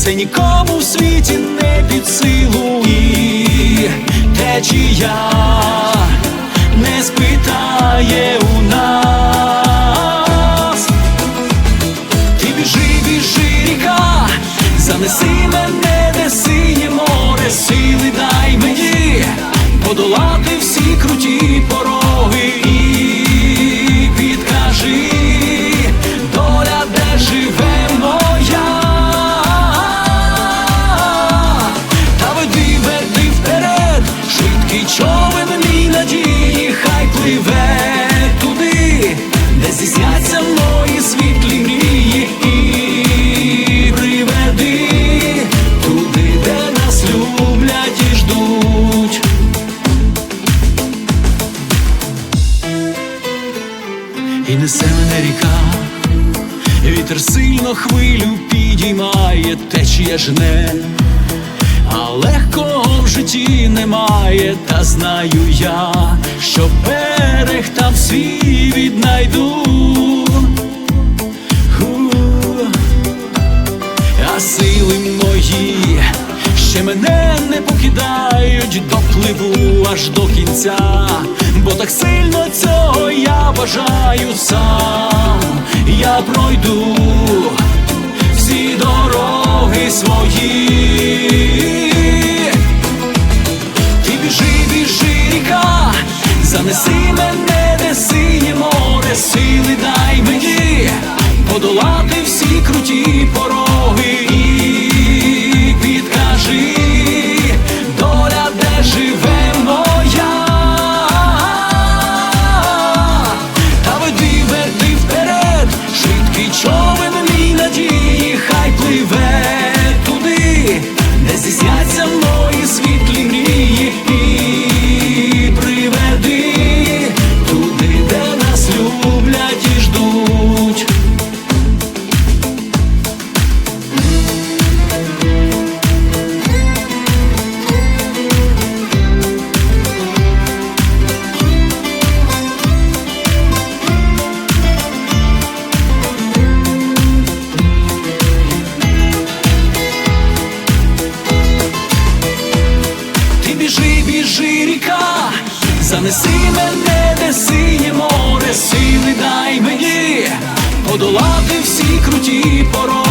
Це нікому в світі не під силу і течія не спитає у нас. Де здійсняться мої світлі мрії і приведи туди, де нас люблять і ждуть. І несе мене ріка, вітер сильно хвилю підіймає, течія жне, а легкого в житті немає, та знаю я, що берег там свій віднайду. А сили мої ще мене не покидають, допливу аж до кінця, бо так сильно цього я бажаю сам, я пройду всі дороги свої. Біжи, ріка, занеси мене, де синє море, сили дай мені подолати всі круті пороги.